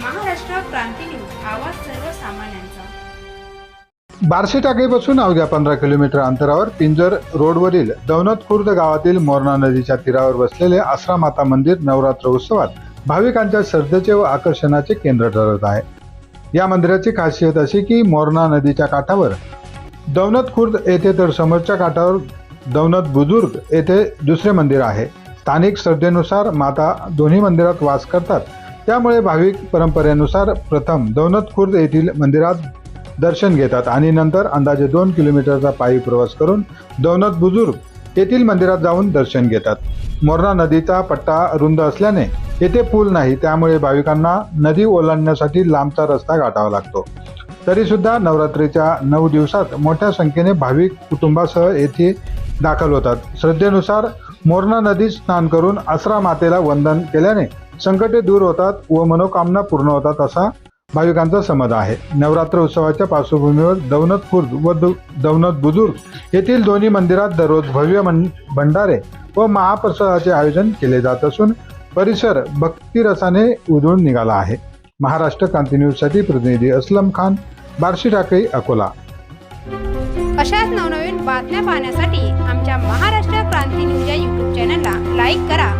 क्रांती news आवाज सर्वसामान्यांचा. बार्शी टाकीपासून अवघ्या पंधरा किलोमीटर अंतरावर पिंजर रोडवरील दौनत खुर्द गावातील मोरणा नदीच्या तीरावर बसलेले आसरा माता मंदिर नवरात्र उत्सवात भाविकांच्या श्रद्धेचे व आकर्षणाचे केंद्र ठरत आहे. या मंदिराची खासियत अशी की मोरणा नदीच्या काठावर दौनत खुर्द येथे तर समोरच्या काठावर दौनत बुजुर्ग येथे दुसरे मंदिर आहे. स्थानिक श्रद्धेनुसार माता दोन्ही मंदिरात वास करतात. त्यामुळे भाविक परंपरेनुसार प्रथम दौनत खुर्द येथील मंदिरात दर्शन घेतात आणि नंतर अंदाजे दोन किलोमीटरचा पायी प्रवास करून दौनत बुजुर्ग येथील मंदिरात जाऊन दर्शन घेतात. मोरणा नदीचा पट्टा रुंद असल्याने येथे पूल नाही त्यामुळे भाविकांना नदी ओलांडण्यासाठी लांबचा रस्ता गाठावा लागतो. तरी सुद्धा नवरात्रीच्या नऊ दिवसात मोठ्या संख्येने भाविक कुटुंबासह येथे दाखल होतात. श्रद्धेनुसार मोरणा नदीत स्नान करून आसरा मातेला वंदन केल्याने संकटे दूर होतात व मनोकामना पूर्ण होतात असा भाविकांचा समज आहे. नवरात्र उत्सवाच्या पार्श्वभूमीवर दौनत खुर्द व दौनत बुजुर्ग येथील दोन्ही मंदिरात दररोज भव्य मन- भंडारे व महाप्रसादाचे आयोजन केले जात असून परिसर भक्तिरसाने उजळून निघाला आहे. महाराष्ट्र क्रांती न्यूजसाठी प्रतिनिधी असलम खान बार्शी टाकळी अकोला. अशाच नवनवीन बातम्या पाहण्यासाठी आमच्या महाराष्ट्र क्रांती न्यूज या यूट्यूब चॅनलला लाईक करा.